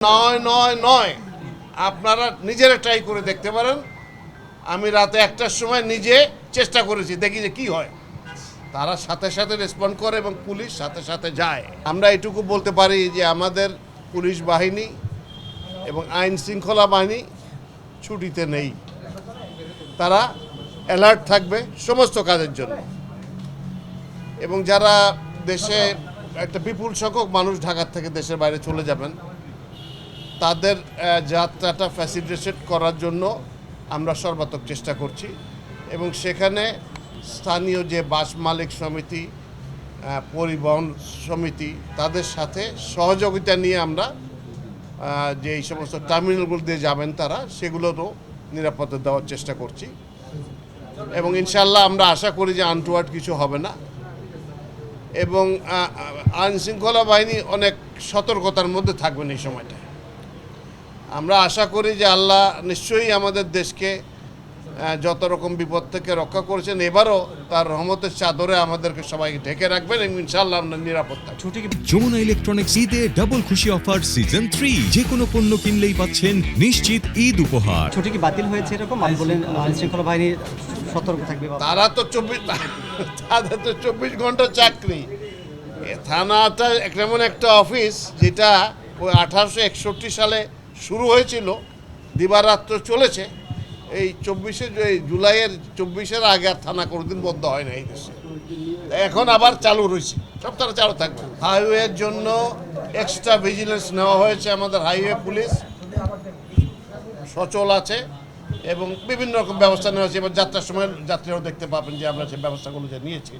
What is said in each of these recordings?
নয় নয় নয়। আপনারা নিজেরা ট্রাই করে দেখতে পারেন। আমি রাতে একটার সময় নিজে চেষ্টা করেছি, দেখি যে কি হয়। তারা সাথে সাথে রেসপন্ড করে এবং পুলিশ সাথে সাথে যায়। আমরা এটুকু বলতে পারি যে আমাদের পুলিশ বাহিনী এবং আইন শৃঙ্খলা বাহিনী ছুটিতে নেই। তারা অ্যালার্ট থাকবে সমস্ত কাজের জন্য। এবং যারা দেশে একটা বিপুল সংখ্যক মানুষ ঢাকার থেকে দেশের বাইরে চলে যাবেন তাদের যাত্রাটা ফ্যাসিলিটেট করার জন্য আমরা সর্বাত্মক চেষ্টা করছি। এবং সেখানে স্থানীয় যে বাস মালিক সমিতি পরিবহন সমিতি, তাদের সাথে সহযোগিতা নিয়ে আমরা যে এই সমস্ত টার্মিনালগুলো দিয়ে যাবেন তারা, সেগুলোরও নিরাপত্তা দেওয়ার চেষ্টা করছি। এবং ইনশাল্লাহ আমরা আশা করি যে আনটুয়ার্ড কিছু হবে না। এবং আইনশৃঙ্খলা বাহিনী অনেক সতর্কতার মধ্যে থাকবেন এই সময়টা আমরা আশা করি যে আল্লাহ নিশ্চয়ই আমাদের দেশকে যত রকম বিপদ থেকে রক্ষা করেছেন এবারও তার রহমতের চাদরে আমাদেরকে সবাইকে ঢেকে রাখবেন এবং ইনশাল্লাহ আমরা নিরাপদ থাকব। ছুটি কি যমুনা ইলেকট্রনিক্স ঈদে ডাবল খুশি অফার সিজন থ্রি যে কোনো পণ্য কিনলেই পাচ্ছেন নিশ্চিত ঈদ উপহার। ছুটি কি বাতিল হয়েছে এরকম? আপনি বললেন আইন শৃঙ্খলা বাহিনী সতর্ক থাকবে তারা তো চব্বিশ তাদের তো চব্বিশ ঘণ্টা চাকরি। এ থানাটা এমন একটা অফিস যেটা ওই আঠারোশো একষট্টি সালে শুরু হয়েছিল দিবারাত্র চলেছে। এই চব্বিশে এই জুলাইয়ের চব্বিশের আগে আর থানা কোনোদিন বন্ধ হয় না এই দেশে। এখন আবার চালু রয়েছে। সব তারা চালু থাকবে। হাইওয়ের জন্য এক্সট্রা ভিজিলেন্স নেওয়া হয়েছে আমাদের হাইওয়ে পুলিশ। সচল আছে এবং বিভিন্ন রকম ব্যবস্থা নেওয়া হয়েছে। এবার যাত্রার সময় যাত্রীরাও দেখতে পাবেন যে আমরা সেই ব্যবস্থাগুলো যে নিয়েছি।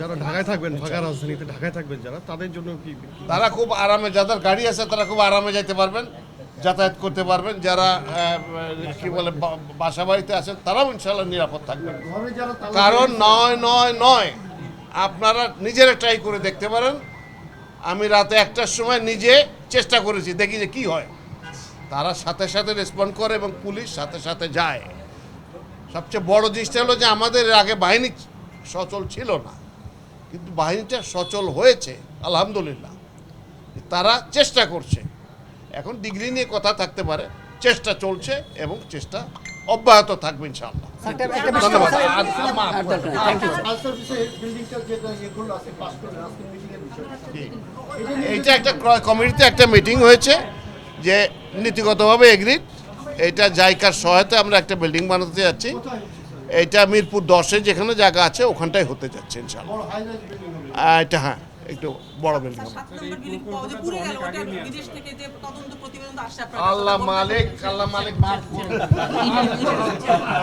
যারা ঢাকায় থাকবেন ঢাকা রাজধানীতে ঢাকায় থাকবেন যারা তাদের জন্য কি তারা খুব আরামে যাদের গাড়ি আছে তারা খুব আরামে যাইতে পারবেন। যাতায়াত করতে পারবেন। যারা কি বলে বাসা বাড়িতে আছেন, তারাও ইনশাল্লাহ নিরাপদ থাকবেন। কারণ নয় নয় নয়, আপনারা নিজেরা ট্রাই করে দেখতে পারেন। আমি রাতে একটার সময় নিজে চেষ্টা করেছি, দেখি যে কি হয়। তারা সাথে সাথে রেসপন্ড করে এবং পুলিশ সাথে সাথে যায়। সবচেয়ে বড় জিনিসটা হলো যে আমাদের আগে বাহিনী সচল ছিল না। কিন্তু বাহিনীটা সচল হয়েছে, আলহামদুলিল্লাহ। তারা চেষ্টা করছে। এখন ডিগ্রি নিয়ে কথা থাকতে পারে চেষ্টা চলছে এবং চেষ্টা অব্যাহত থাকবে ইনশাআল্লাহ। ধন্যবাদ। নেই। Thank you, sir. এইটা একটা ক্রয় কমিটিতে একটা মিটিং হয়েছে যে নীতিগতভাবে এগ্রিড এটা জায়গার সহায়তা আমরা একটা বিল্ডিং বানাতে যাচ্ছি। এটা মিরপুর দশে যেখানে জায়গা আছে ওখানটাই হতে যাচ্ছে ইনশাল্লাহ আহ, এটা হ্যাঁ একটু বড় বিল্ডিং আল্লাহ মালিক আল্লাহ মালিক মাফ করুন।